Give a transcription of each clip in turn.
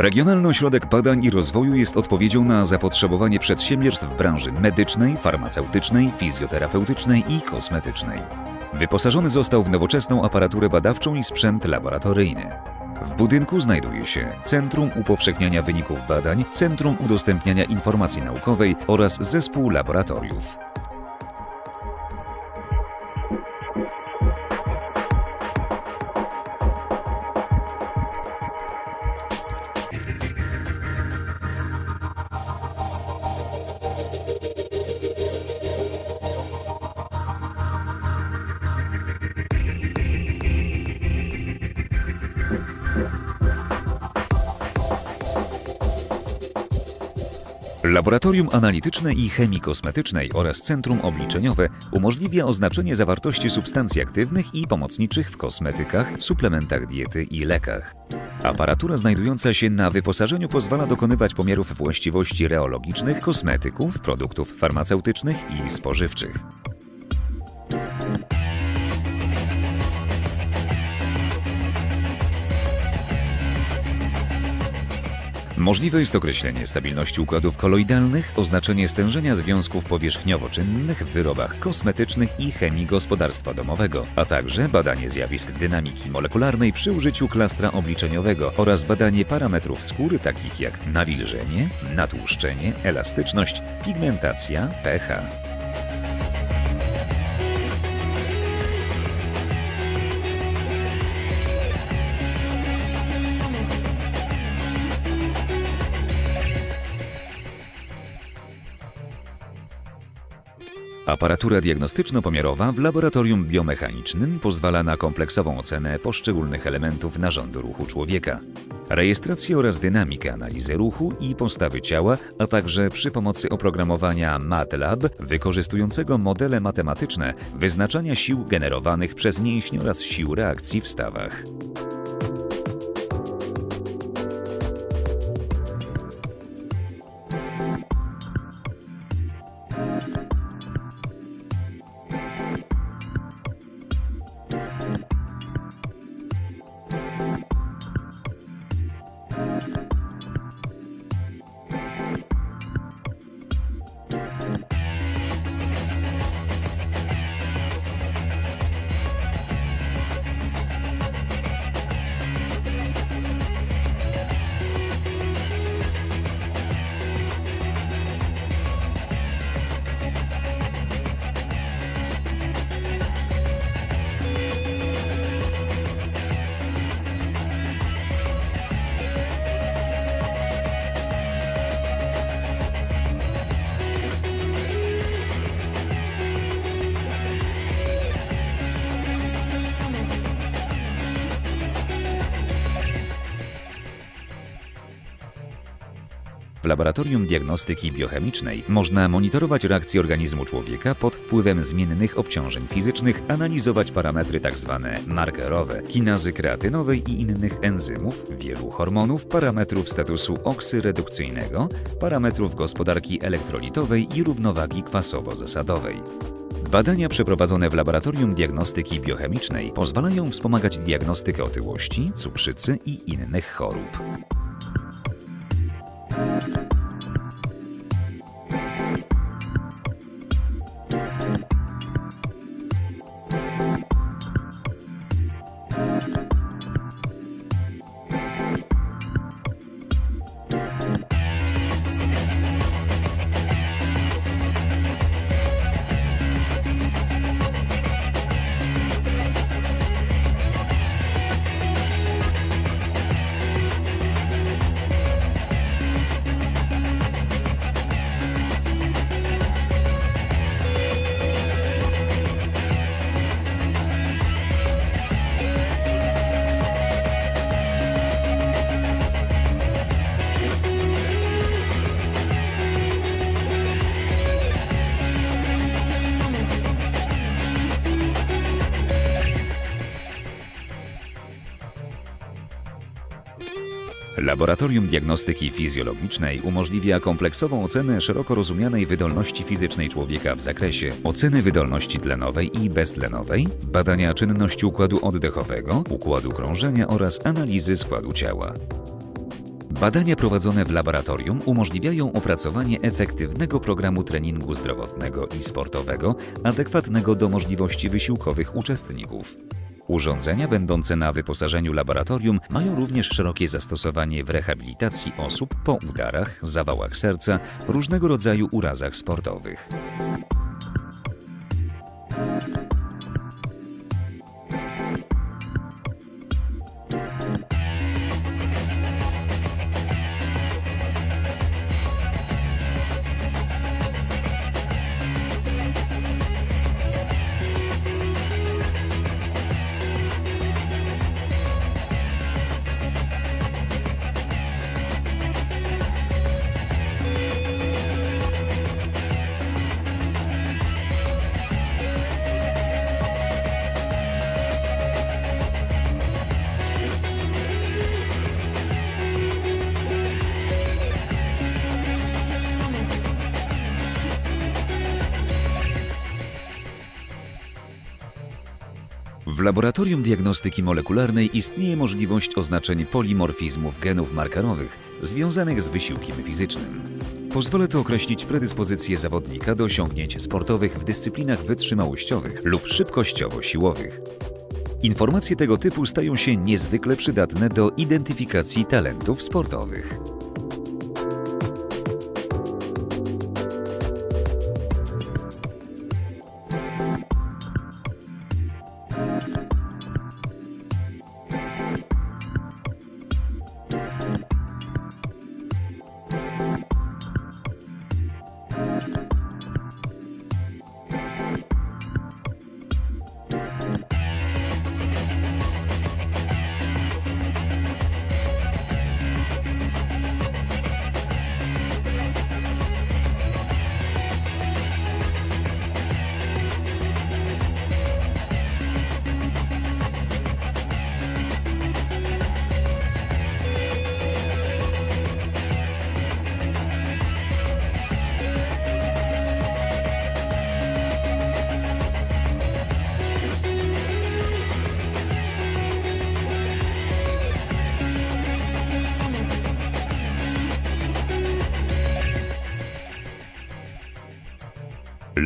Regionalny Ośrodek Badań i Rozwoju jest odpowiedzią na zapotrzebowanie przedsiębiorstw w branży medycznej, farmaceutycznej, fizjoterapeutycznej i kosmetycznej. Wyposażony został w nowoczesną aparaturę badawczą i sprzęt laboratoryjny. W budynku znajduje się Centrum Upowszechniania Wyników Badań, Centrum Udostępniania Informacji Naukowej oraz Zespół Laboratoriów. Laboratorium Analityczne i Chemii Kosmetycznej oraz Centrum Obliczeniowe umożliwia oznaczenie zawartości substancji aktywnych i pomocniczych w kosmetykach, suplementach diety i lekach. Aparatura znajdująca się na wyposażeniu pozwala dokonywać pomiarów właściwości reologicznych kosmetyków, produktów farmaceutycznych i spożywczych. Możliwe jest określenie stabilności układów koloidalnych, oznaczenie stężenia związków powierzchniowo-czynnych w wyrobach kosmetycznych i chemii gospodarstwa domowego, a także badanie zjawisk dynamiki molekularnej przy użyciu klastra obliczeniowego oraz badanie parametrów skóry takich jak nawilżenie, natłuszczenie, elastyczność, pigmentacja, pH. Aparatura diagnostyczno-pomiarowa w laboratorium biomechanicznym pozwala na kompleksową ocenę poszczególnych elementów narządu ruchu człowieka, rejestrację oraz dynamikę analizy ruchu i postawy ciała, a także przy pomocy oprogramowania MATLAB wykorzystującego modele matematyczne wyznaczania sił generowanych przez mięśnie oraz sił reakcji w stawach. W laboratorium diagnostyki biochemicznej można monitorować reakcje organizmu człowieka pod wpływem zmiennych obciążeń fizycznych, analizować parametry tzw. markerowe, kinazy kreatynowej i innych enzymów, wielu hormonów, parametrów statusu oksyredukcyjnego, parametrów gospodarki elektrolitowej i równowagi kwasowo-zasadowej. Badania przeprowadzone w laboratorium diagnostyki biochemicznej pozwalają wspomagać diagnostykę otyłości, cukrzycy i innych chorób. Laboratorium Diagnostyki Fizjologicznej umożliwia kompleksową ocenę szeroko rozumianej wydolności fizycznej człowieka w zakresie oceny wydolności tlenowej i beztlenowej, badania czynności układu oddechowego, układu krążenia oraz analizy składu ciała. Badania prowadzone w laboratorium umożliwiają opracowanie efektywnego programu treningu zdrowotnego i sportowego, adekwatnego do możliwości wysiłkowych uczestników. Urządzenia będące na wyposażeniu laboratorium mają również szerokie zastosowanie w rehabilitacji osób po udarach, zawałach serca, różnego rodzaju urazach sportowych. W laboratorium diagnostyki molekularnej istnieje możliwość oznaczeń polimorfizmów genów markerowych związanych z wysiłkiem fizycznym. Pozwala to określić predyspozycje zawodnika do osiągnięć sportowych w dyscyplinach wytrzymałościowych lub szybkościowo-siłowych. Informacje tego typu stają się niezwykle przydatne do identyfikacji talentów sportowych.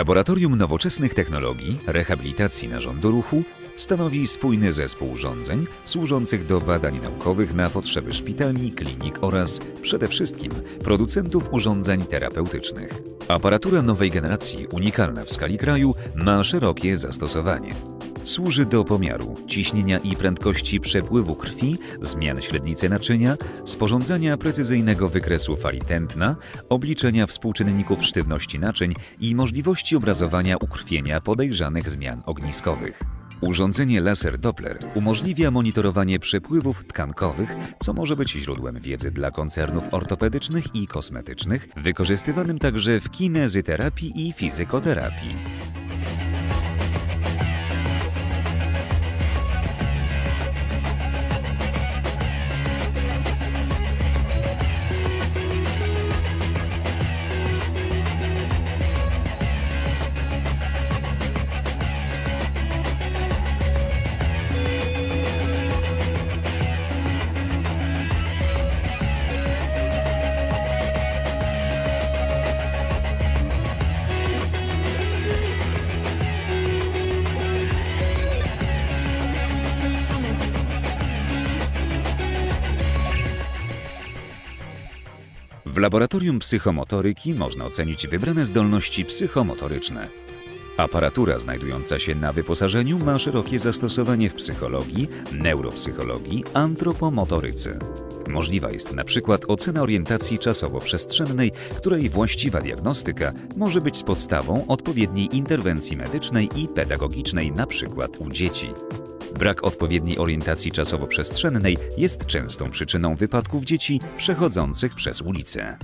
Laboratorium Nowoczesnych Technologii Rehabilitacji Narządu Ruchu stanowi spójny zespół urządzeń służących do badań naukowych na potrzeby szpitali, klinik oraz przede wszystkim producentów urządzeń terapeutycznych. Aparatura nowej generacji, unikalna w skali kraju, ma szerokie zastosowanie. Służy do pomiaru ciśnienia i prędkości przepływu krwi, zmian średnicy naczynia, sporządzania precyzyjnego wykresu fali tętna, obliczenia współczynników sztywności naczyń i możliwości obrazowania ukrwienia podejrzanych zmian ogniskowych. Urządzenie laser Doppler umożliwia monitorowanie przepływów tkankowych, co może być źródłem wiedzy dla koncernów ortopedycznych i kosmetycznych, wykorzystywanym także w kinezyterapii i fizykoterapii. W laboratorium psychomotoryki można ocenić wybrane zdolności psychomotoryczne. Aparatura znajdująca się na wyposażeniu ma szerokie zastosowanie w psychologii, neuropsychologii, antropomotoryce. Możliwa jest na przykład ocena orientacji czasowo-przestrzennej, której właściwa diagnostyka może być podstawą odpowiedniej interwencji medycznej i pedagogicznej, na przykład u dzieci. Brak odpowiedniej orientacji czasowo-przestrzennej jest częstą przyczyną wypadków dzieci przechodzących przez ulicę.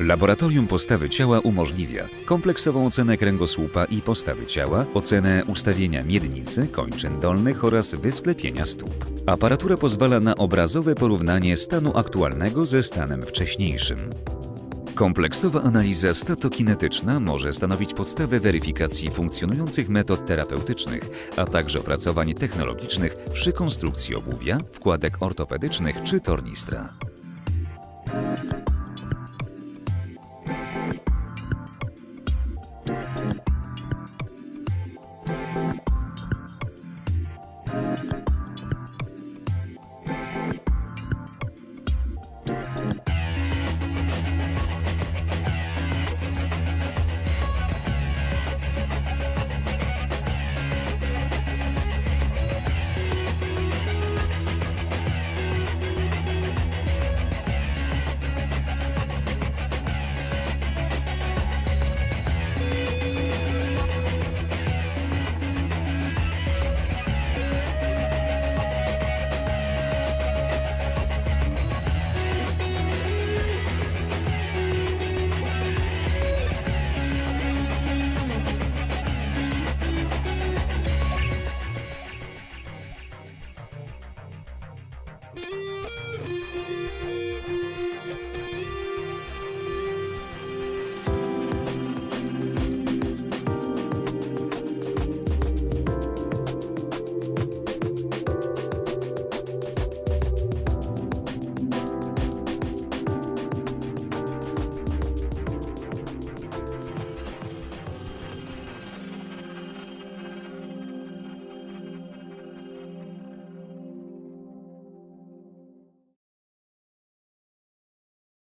Laboratorium postawy ciała umożliwia kompleksową ocenę kręgosłupa i postawy ciała, ocenę ustawienia miednicy, kończyn dolnych oraz wysklepienia stóp. Aparatura pozwala na obrazowe porównanie stanu aktualnego ze stanem wcześniejszym. Kompleksowa analiza statokinetyczna może stanowić podstawę weryfikacji funkcjonujących metod terapeutycznych, a także opracowań technologicznych przy konstrukcji obuwia, wkładek ortopedycznych czy tornistra.